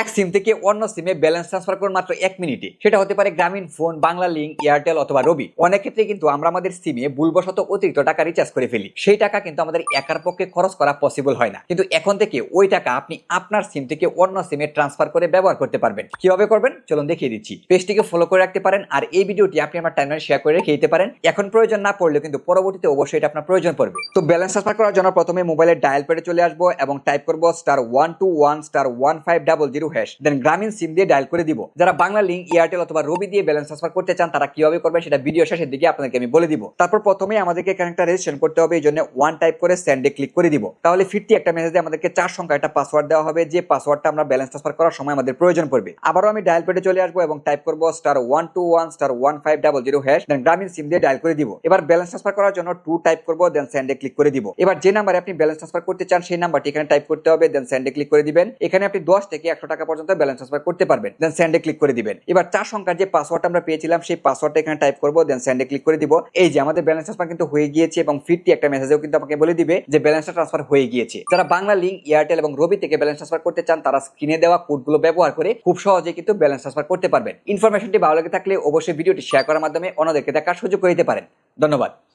এক সিম থেকে অন্য সিমে ব্যালেন্স ট্রান্সফার করুন মাত্র এক মিনিটে সেটা হতে পারে গ্রামীণ ফোন বাংলা লিঙ্ক এয়ারটেল অথবা রবি অনেক ক্ষেত্রে কিন্তু আমরা আমাদের সিমে ভুলবশত অতিরিক্ত টাকা রিচার্জ করে ফেলি। সেই টাকা কিন্তু আমাদের একার পক্ষে খরচ করা পসিবল হয় না। কিন্তু এখন থেকে ওই টাকা আপনি আপনার সিম থেকে অন্য সিমে ট্রান্সফার করে ব্যবহার করতে পারবেন। কীভাবে করবেন? চলুন দেখিয়ে দিচ্ছি। পেজটিকে ফলো করে রাখতে পারেন আর এই ভিডিওটি আপনি আমার টাইমলাইনে শেয়ার করে রেখে দিতে পারেন। এখন প্রয়োজন না পড়লে কিন্তু পরবর্তীতে অবশ্যই এটা আপনার প্রয়োজন পড়বে। তো ব্যালেন্স ট্রান্সফার করার জন্য প্রথমে মোবাইলের ডায়াল পেডে চলে আসব এবং টাইপ করব star one two one star one five double zero hash then Grameen sim দিয়ে ডায়াল করে দিব। যারা বাংলা লিঙ্ক এয়ারটেল অথবা রবি দিয়ে ব্যালেন্স ট্রান্সফার করতে চান, তারা কীভাবে করবেন সেটা ভিডিও শেষের দিকে আপনাদেরকে আমি বলে দিব। তারপর প্রথমে আমাদেরকে এখানে একটা রেজিস্ট্রেশন করতে হবে, এই জন্য ওয়ান টাইপ করে সেন্ডে ক্লিক করে দিব। তাহলে ফিরতি একটা মেসেজে আমাদেরকে চার সংখ্যা একটা পাসওয়ার্ড দেওয়া হবে, যে পাসওয়ার্ডটা আমরা ব্যালেন্স ট্রান্সফার করার সময় আমাদের প্রয়োজন পড়বে। আবারও আমি ডায়াল পেডে চলে আসব এবং টাইপ করব star one two one star one five double zero hash then Grameen sim দিয়ে ডায়াল করে দিব। এবার ব্যালেন্স ট্রান্সফার করার জন্য টু টাইপ করব দেন সেন্ডে ক্লিক করে দিব। এবার যে নাম্বারে আপনি ব্যালেন্স ট্রান্সফার করতে চান, সেই নাম্বারটি এখানে টাইপ করতে হবে দেন সেন্ডে ক্লিক করে দিবেন। এখানে আপনি দশ থেকে একশো টাকা পর্যন্ত ব্যালেন্স ট্রান্সফার করতে পারবেন দেন সেন্ডে ক্লিক করে দিবেন। এবার চার সংখ্যার যে পাসওয়ার্ড আমরা পেয়েছিলাম, সেই পাসওয়ার্ডটা এখানে টাইপ করব দেন সেন্ডে ক্লিক করে দিব। এই যে আমাদের ব্যালেন্স ট্রান্সফার কিন্তু হয়ে গিয়েছে এবং ফিরতি একটা মেসেজেও কিন্তু আমাকে বলে দিবে যে ব্যালেন্সটা ট্রান্সফার হয়ে গিয়েছে। যারা বাংলা লিঙ্ক এয়ারটেল এবং রবি থেকে ব্যালেন্স ট্রান্সফার করতে চান, তারা স্ক্রিনে দেওয়া কোডগুলো ব্যবহার করে খুব সহজে কিন্তু ব্যালেন্স ট্রান্সফার করতে পারবেন। ইনফরমেশনটি ভালো লেগে থাকলে অবশ্যই ভিডিওটি শেয়ার করার মাধ্যমে অন্যদেরকে দেখার সুযোগ করে দিতে পারেন। ধন্যবাদ।